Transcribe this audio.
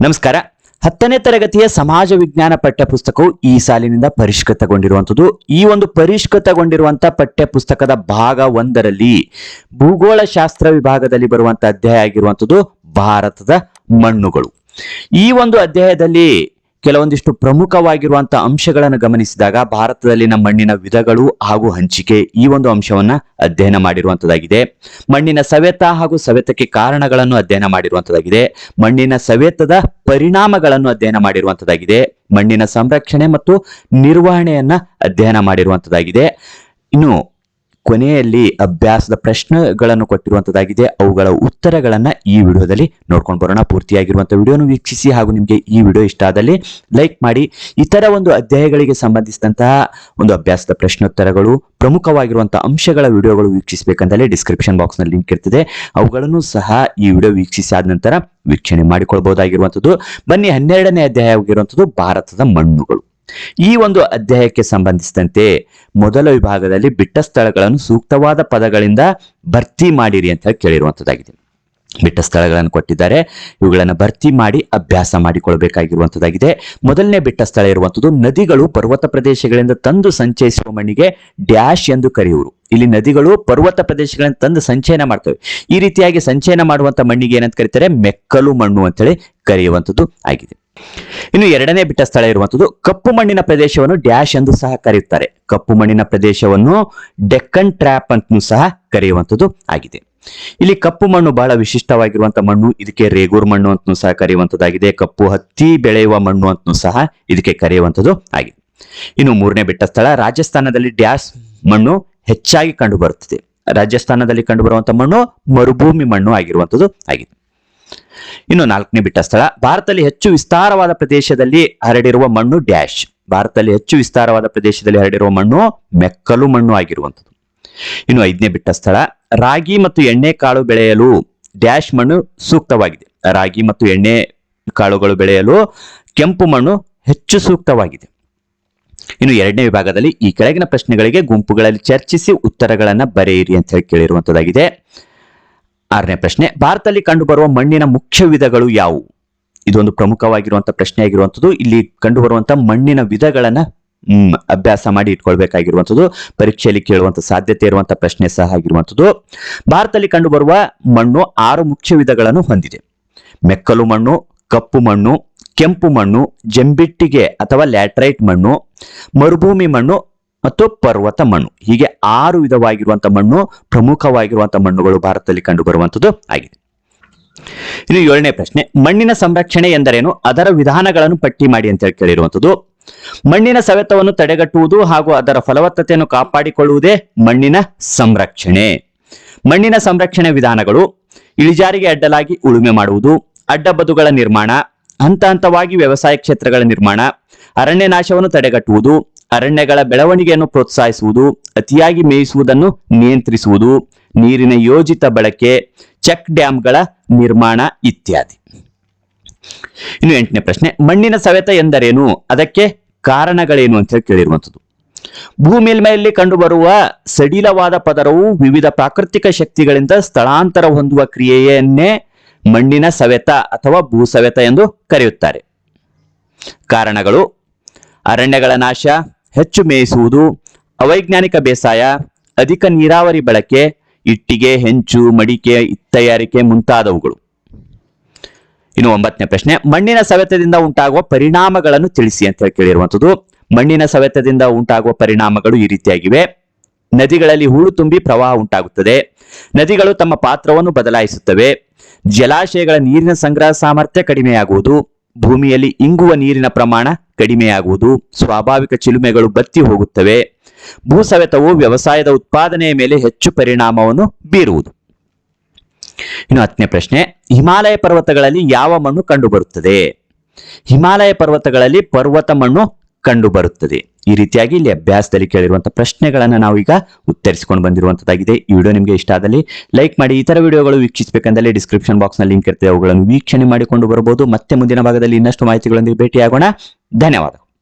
ನಮಸ್ಕಾರ. ಹತ್ತನೇ ತರಗತಿಯ ಸಮಾಜ ವಿಜ್ಞಾನ ಪಠ್ಯ ಪುಸ್ತಕವು ಈ ಸಾಲಿನಿಂದ ಪರಿಷ್ಕೃತಗೊಂಡಿರುವಂಥದ್ದು. ಈ ಒಂದು ಪರಿಷ್ಕೃತಗೊಂಡಿರುವಂತಹ ಪಠ್ಯ ಪುಸ್ತಕದ ಭಾಗ ಒಂದರಲ್ಲಿ ಭೂಗೋಳ ಶಾಸ್ತ್ರ ವಿಭಾಗದಲ್ಲಿ ಬರುವಂತಹ ಅಧ್ಯಾಯ ಆಗಿರುವಂಥದ್ದು ಭಾರತದ ಮಣ್ಣುಗಳು. ಈ ಒಂದು ಅಧ್ಯಾಯದಲ್ಲಿ ಕೆಲವೊಂದಿಷ್ಟು ಪ್ರಮುಖವಾಗಿರುವಂತಹ ಅಂಶಗಳನ್ನು ಗಮನಿಸಿದಾಗ ಭಾರತದಲ್ಲಿನ ಮಣ್ಣಿನ ವಿಧಗಳು ಹಾಗೂ ಹಂಚಿಕೆ ಈ ಒಂದು ಅಂಶವನ್ನ ಅಧ್ಯಯನ ಮಾಡಿರುವಂತದ್ದಾಗಿದೆ ಮಣ್ಣಿನ ಸವೆತ ಹಾಗೂ ಸವೆತಕ್ಕೆ ಕಾರಣಗಳನ್ನು ಅಧ್ಯಯನ ಮಾಡಿರುವಂತದ್ದಾಗಿದೆ ಮಣ್ಣಿನ ಸವೆತದ ಪರಿಣಾಮಗಳನ್ನು ಅಧ್ಯಯನ ಮಾಡಿರುವಂತದ್ದಾಗಿದೆ ಮಣ್ಣಿನ ಸಂರಕ್ಷಣೆ ಮತ್ತು ನಿರ್ವಹಣೆಯನ್ನ ಅಧ್ಯಯನ ಮಾಡಿರುವಂತದ್ದಾಗಿದೆ ಇನ್ನು ಕೊನೆಯಲ್ಲಿ ಅಭ್ಯಾಸದ ಪ್ರಶ್ನೆಗಳನ್ನು ಕೊಟ್ಟಿರುವಂತದ್ದಾಗಿದೆ. ಅವುಗಳ ಉತ್ತರಗಳನ್ನ ಈ ವಿಡಿಯೋದಲ್ಲಿ ನೋಡ್ಕೊಂಡು ಬರೋಣ. ಪೂರ್ತಿಯಾಗಿರುವಂತಹ ವಿಡಿಯೋನು ವೀಕ್ಷಿಸಿ ಹಾಗೂ ನಿಮಗೆ ಈ ವಿಡಿಯೋ ಇಷ್ಟ ಆದಲ್ಲಿ ಲೈಕ್ ಮಾಡಿ. ಇತರ ಒಂದು ಅಧ್ಯಾಯಗಳಿಗೆ ಸಂಬಂಧಿಸಿದಂತಹ ಒಂದು ಅಭ್ಯಾಸದ ಪ್ರಶ್ನೋತ್ತರಗಳು ಪ್ರಮುಖವಾಗಿರುವಂತಹ ಅಂಶಗಳ ವಿಡಿಯೋಗಳು ವೀಕ್ಷಿಸಬೇಕಂತಲೇ ಡಿಸ್ಕ್ರಿಪ್ಷನ್ ಬಾಕ್ಸ್ನಲ್ಲಿ ಲಿಂಕ್ ಇರ್ತದೆ. ಅವುಗಳನ್ನು ಸಹ ಈ ವಿಡಿಯೋ ವೀಕ್ಷಿಸಿ ಆದ ನಂತರ ವೀಕ್ಷಣೆ ಮಾಡಿಕೊಳ್ಬಹುದಾಗಿರುವಂಥದ್ದು ಬನ್ನಿ ಹನ್ನೆರಡನೇ ಅಧ್ಯಾಯವಾಗಿರುವಂಥದ್ದು ಭಾರತದ ಮಣ್ಣುಗಳು. ಈ ಒಂದು ಅಧ್ಯಾಯಕ್ಕೆ ಸಂಬಂಧಿಸಿದಂತೆ ಮೊದಲ ವಿಭಾಗದಲ್ಲಿ ಬಿಟ್ಟ ಸ್ಥಳಗಳನ್ನು ಸೂಕ್ತವಾದ ಪದಗಳಿಂದ ಭರ್ತಿ ಮಾಡಿರಿ ಅಂತ ಕೇಳಿರುವಂತದ್ದಾಗಿದೆ. ಬಿಟ್ಟ ಸ್ಥಳಗಳನ್ನು ಕೊಟ್ಟಿದ್ದಾರೆ. ಇವುಗಳನ್ನು ಭರ್ತಿ ಮಾಡಿ ಅಭ್ಯಾಸ ಮಾಡಿಕೊಳ್ಳಬೇಕಾಗಿರುವಂಥದ್ದಾಗಿದೆ ಮೊದಲನೇ ಬಿಟ್ಟ ಸ್ಥಳ ಇರುವಂತದ್ದು ನದಿಗಳು ಪರ್ವತ ಪ್ರದೇಶಗಳಿಂದ ತಂದು ಸಂಚಯಿಸುವ ಮಣ್ಣಿಗೆ ಡ್ಯಾಶ್ ಎಂದು ಕರೆಯುವರು. ಇಲ್ಲಿ ನದಿಗಳು ಪರ್ವತ ಪ್ರದೇಶಗಳನ್ನು ತಂದು ಸಂಚಯನ ಮಾಡ್ತವೆ. ಈ ರೀತಿಯಾಗಿ ಸಂಚಯನ ಮಾಡುವಂಥ ಮಣ್ಣಿಗೆ ಏನಂತ ಕರೀತಾರೆ? ಮೆಕ್ಕಲು ಮಣ್ಣು ಅಂತೇಳಿ ಕರೆಯುವಂಥದ್ದು ಆಗಿದೆ. ಇನ್ನು ಎರಡನೇ ಬಿಟ್ಟ ಸ್ಥಳ ಇರುವಂತದ್ದು ಕಪ್ಪು ಮಣ್ಣಿನ ಪ್ರದೇಶವನ್ನು ಡ್ಯಾಶ್ ಎಂದು ಸಹ ಕರೆಯುತ್ತಾರೆ. ಕಪ್ಪು ಮಣ್ಣಿನ ಪ್ರದೇಶವನ್ನು ಡೆಕ್ಕನ್ ಟ್ರ್ಯಾಪ್ ಅಂತಲೂ ಸಹ ಕರೆಯುವಂಥದ್ದು ಆಗಿದೆ. ಇಲ್ಲಿ ಕಪ್ಪು ಮಣ್ಣು ಬಹಳ ವಿಶಿಷ್ಟವಾಗಿರುವಂತಹ ಮಣ್ಣು, ಇದಕ್ಕೆ ರೇಗೂರ್ ಮಣ್ಣು ಅಂತಲೂ ಸಹ ಕರೆಯುವಂತದ್ದಾಗಿದೆ, ಕಪ್ಪು ಹತ್ತಿ ಬೆಳೆಯುವ ಮಣ್ಣು ಅಂತಲೂ ಸಹ ಇದಕ್ಕೆ ಕರೆಯುವಂಥದ್ದು ಆಗಿದೆ. ಇನ್ನು ಮೂರನೇ ಬೆಟ್ಟ ಸ್ಥಳ, ರಾಜಸ್ಥಾನದಲ್ಲಿ ಡ್ಯಾಶ್ ಮಣ್ಣು ಹೆಚ್ಚಾಗಿ ಕಂಡು ಬರುತ್ತದೆ ರಾಜಸ್ಥಾನದಲ್ಲಿ ಕಂಡು ಬರುವಂತಹ ಮಣ್ಣು ಮರುಭೂಮಿ ಮಣ್ಣು ಆಗಿರುವಂಥದ್ದು ಆಗಿದೆ. ಇನ್ನು ನಾಲ್ಕನೇ ಬಿಟ್ಟ ಸ್ಥಳ, ಭಾರತದಲ್ಲಿ ಹೆಚ್ಚು ವಿಸ್ತಾರವಾದ ಪ್ರದೇಶದಲ್ಲಿ ಹರಡಿರುವ ಮಣ್ಣು ಡ್ಯಾಶ್. ಭಾರತದಲ್ಲಿ ಹೆಚ್ಚು ವಿಸ್ತಾರವಾದ ಪ್ರದೇಶದಲ್ಲಿ ಹರಡಿರುವ ಮಣ್ಣು ಮೆಕ್ಕಲು ಮಣ್ಣು ಆಗಿರುವಂಥದ್ದು ಇನ್ನು ಐದನೇ ಬಿಟ್ಟ ಸ್ಥಳ, ರಾಗಿ ಮತ್ತು ಎಣ್ಣೆ ಕಾಳು ಬೆಳೆಯಲು ಡ್ಯಾಶ್ ಮಣ್ಣು ಸೂಕ್ತವಾಗಿದೆ. ರಾಗಿ ಮತ್ತು ಎಣ್ಣೆ ಕಾಳುಗಳು ಬೆಳೆಯಲು ಕೆಂಪು ಮಣ್ಣು ಹೆಚ್ಚು ಸೂಕ್ತವಾಗಿದೆ. ಇನ್ನು ಎರಡನೇ ವಿಭಾಗದಲ್ಲಿ ಈ ಕೆಳಗಿನ ಪ್ರಶ್ನೆಗಳಿಗೆ ಗುಂಪುಗಳಲ್ಲಿ ಚರ್ಚಿಸಿ ಉತ್ತರಗಳನ್ನು ಬರೆಯಿರಿ ಅಂತ ಹೇಳಿ ಕೇಳಿರುವಂತದ್ದಾಗಿದೆ. ಆರನೇ ಪ್ರಶ್ನೆ, ಭಾರತದಲ್ಲಿ ಕಂಡುಬರುವ ಮಣ್ಣಿನ ಮುಖ್ಯ ವಿಧಗಳು ಯಾವುವು? ಇದೊಂದು ಪ್ರಮುಖವಾಗಿರುವಂತಹ ಪ್ರಶ್ನೆ ಆಗಿರುವಂತದ್ದು ಇಲ್ಲಿ ಕಂಡುಬರುವಂತಹ ಮಣ್ಣಿನ ವಿಧಗಳನ್ನ ಅಭ್ಯಾಸ ಮಾಡಿ ಇಟ್ಕೊಳ್ಬೇಕಾಗಿರುವಂಥದ್ದು, ಪರೀಕ್ಷೆಯಲ್ಲಿ ಕೇಳುವಂತ ಸಾಧ್ಯತೆ ಇರುವಂಥ ಪ್ರಶ್ನೆ ಸಹ ಆಗಿರುವಂಥದ್ದು. ಭಾರತದಲ್ಲಿ ಕಂಡುಬರುವ ಮಣ್ಣು ಆರು ಮುಖ್ಯ ವಿಧಗಳನ್ನು ಹೊಂದಿದೆ. ಮೆಕ್ಕಲು ಮಣ್ಣು, ಕಪ್ಪು ಮಣ್ಣು, ಕೆಂಪು ಮಣ್ಣು, ಜಂಬಿಟ್ಟಿಗೆ ಅಥವಾ ಲ್ಯಾಟ್ರೈಟ್ ಮಣ್ಣು, ಮರುಭೂಮಿ ಮಣ್ಣು ಮತ್ತು ಪರ್ವತ ಮಣ್ಣು. ಹೀಗೆ ಆರು ವಿಧವಾಗಿರುವಂಥ ಮಣ್ಣು, ಪ್ರಮುಖವಾಗಿರುವಂಥ ಮಣ್ಣುಗಳು ಭಾರತದಲ್ಲಿ ಕಂಡುಬರುವಂಥದ್ದು ಆಗಿದೆ. ಇನ್ನು ಏಳನೇ ಪ್ರಶ್ನೆ, ಮಣ್ಣಿನ ಸಂರಕ್ಷಣೆ ಎಂದರೇನು? ಅದರ ವಿಧಾನಗಳನ್ನು ಪಟ್ಟಿ ಮಾಡಿ ಅಂತ ಹೇಳಿ ಕೇಳಿರುವಂಥದ್ದು. ಮಣ್ಣಿನ ಸವೆತವನ್ನು ತಡೆಗಟ್ಟುವುದು ಹಾಗೂ ಅದರ ಫಲವತ್ತತೆಯನ್ನು ಕಾಪಾಡಿಕೊಳ್ಳುವುದೇ ಮಣ್ಣಿನ ಸಂರಕ್ಷಣೆ. ಮಣ್ಣಿನ ಸಂರಕ್ಷಣೆ ವಿಧಾನಗಳು ಇಳಿಜಾರಿಗೆ ಅಡ್ಡಲಾಗಿ ಉಳುಮೆ ಮಾಡುವುದು ಅಡ್ಡಬದುಗಳ ನಿರ್ಮಾಣ, ಹಂತ ಹಂತವಾಗಿ ವ್ಯವಸಾಯ ಕ್ಷೇತ್ರಗಳ ನಿರ್ಮಾಣ, ಅರಣ್ಯ ನಾಶವನ್ನು ತಡೆಗಟ್ಟುವುದು, ಅರಣ್ಯಗಳ ಬೆಳವಣಿಗೆಯನ್ನು ಪ್ರೋತ್ಸಾಹಿಸುವುದು, ಅತಿಯಾಗಿ ಮೇಯಿಸುವುದನ್ನು ನಿಯಂತ್ರಿಸುವುದು, ನೀರಿನ ಯೋಜಿತ ಬಳಕೆ, ಚೆಕ್ ಡ್ಯಾಂಗಳ ನಿರ್ಮಾಣ ಇತ್ಯಾದಿ. ಇನ್ನು ಎಂಟನೇ ಪ್ರಶ್ನೆ, ಮಣ್ಣಿನ ಸವೆತ ಎಂದರೇನು? ಅದಕ್ಕೆ ಕಾರಣಗಳೇನು ಅಂತ ಹೇಳಿ ಕೇಳಿರುವಂಥದ್ದು ಭೂಮೇಲ್ಮೆಯಲ್ಲಿ ಕಂಡುಬರುವ ಸಡಿಲವಾದ ಪದರವು ವಿವಿಧ ಪ್ರಾಕೃತಿಕ ಶಕ್ತಿಗಳಿಂದ ಸ್ಥಳಾಂತರ ಹೊಂದುವ ಕ್ರಿಯೆಯನ್ನೇ ಮಣ್ಣಿನ ಸವೆತ ಅಥವಾ ಭೂಸವೆತ ಎಂದು ಕರೆಯುತ್ತಾರೆ. ಕಾರಣಗಳು, ಅರಣ್ಯಗಳ ನಾಶ, ಹೆಚ್ಚು ಮೇಯಿಸುವುದು, ಅವೈಜ್ಞಾನಿಕ ಬೇಸಾಯ, ಅಧಿಕ ನೀರಾವರಿ ಬಳಕೆ, ಇಟ್ಟಿಗೆ, ಹೆಂಚು, ಮಡಿಕೆ, ತಯಾರಿಕೆ ಮುಂತಾದವುಗಳು. ಇನ್ನು ಒಂಬತ್ತನೇ ಪ್ರಶ್ನೆ, ಮಣ್ಣಿನ ಸವೆತದಿಂದ ಉಂಟಾಗುವ ಪರಿಣಾಮಗಳನ್ನು ತಿಳಿಸಿ ಅಂತ ಹೇಳಿ ಕೇಳಿರುವಂಥದ್ದು. ಮಣ್ಣಿನ ಸವೆತದಿಂದ ಉಂಟಾಗುವ ಪರಿಣಾಮಗಳು ಈ ರೀತಿಯಾಗಿವೆ. ನದಿಗಳಲ್ಲಿ ಹೂಳು ತುಂಬಿ ಪ್ರವಾಹ ಉಂಟಾಗುತ್ತದೆ. ನದಿಗಳು ತಮ್ಮ ಪಾತ್ರವನ್ನು ಬದಲಾಯಿಸುತ್ತವೆ. ಜಲಾಶಯಗಳ ನೀರಿನ ಸಂಗ್ರಹ ಸಾಮರ್ಥ್ಯ ಕಡಿಮೆಯಾಗುವುದು. ಭೂಮಿಯಲ್ಲಿ ಇಂಗುವ ನೀರಿನ ಪ್ರಮಾಣ ಕಡಿಮೆಯಾಗುವುದು. ಸ್ವಾಭಾವಿಕ ಚಿಲುಮೆಗಳು ಬತ್ತಿ ಹೋಗುತ್ತವೆ. ಭೂಸವೆತವು ವ್ಯವಸಾಯದ ಉತ್ಪಾದನೆಯ ಮೇಲೆ ಹೆಚ್ಚು ಪರಿಣಾಮವನ್ನು ಬೀರುವುದು. ಇನ್ನು ಹತ್ತನೇ ಪ್ರಶ್ನೆ ಹಿಮಾಲಯ ಪರ್ವತಗಳಲ್ಲಿ ಯಾವ ಮಣ್ಣು ಕಂಡುಬರುತ್ತದೆ? ಹಿಮಾಲಯ ಪರ್ವತಗಳಲ್ಲಿ ಪರ್ವತ ಮಣ್ಣು ಕಂಡುಬರುತ್ತದೆ. ಈ ರೀತಿಯಾಗಿ ಇಲ್ಲಿ ಅಭ್ಯಾಸದಲ್ಲಿ ಕೇಳಿರುವಂತಹ ಪ್ರಶ್ನೆಗಳನ್ನು ನಾವು ಈಗ ಉತ್ತರಿಸಿಕೊಂಡು ಬಂದಿರುವಂತದ್ದಾಗಿದೆ. ಈ ವಿಡಿಯೋ ನಿಮಗೆ ಇಷ್ಟ ಆದಲ್ಲಿ ಲೈಕ್ ಮಾಡಿ, ಇತರ ವಿಡಿಯೋಗಳು ವೀಕ್ಷಿಸಬೇಕಂದಲ್ಲಿ ಡಿಸ್ಕ್ರಿಪ್ಷನ್ ಬಾಕ್ಸ್ನಲ್ಲಿ ಲಿಂಕ್ ಇರ್ತದೆ. ಅವುಗಳನ್ನು ವೀಕ್ಷಣೆ ಮಾಡಿಕೊಂಡು ಬರಬಹುದು. ಮತ್ತೆ ಮುಂದಿನ ಭಾಗದಲ್ಲಿ ಇನ್ನಷ್ಟು ಮಾಹಿತಿಗಳೊಂದಿಗೆ ಭೇಟಿಯಾಗೋಣ. ಧನ್ಯವಾದ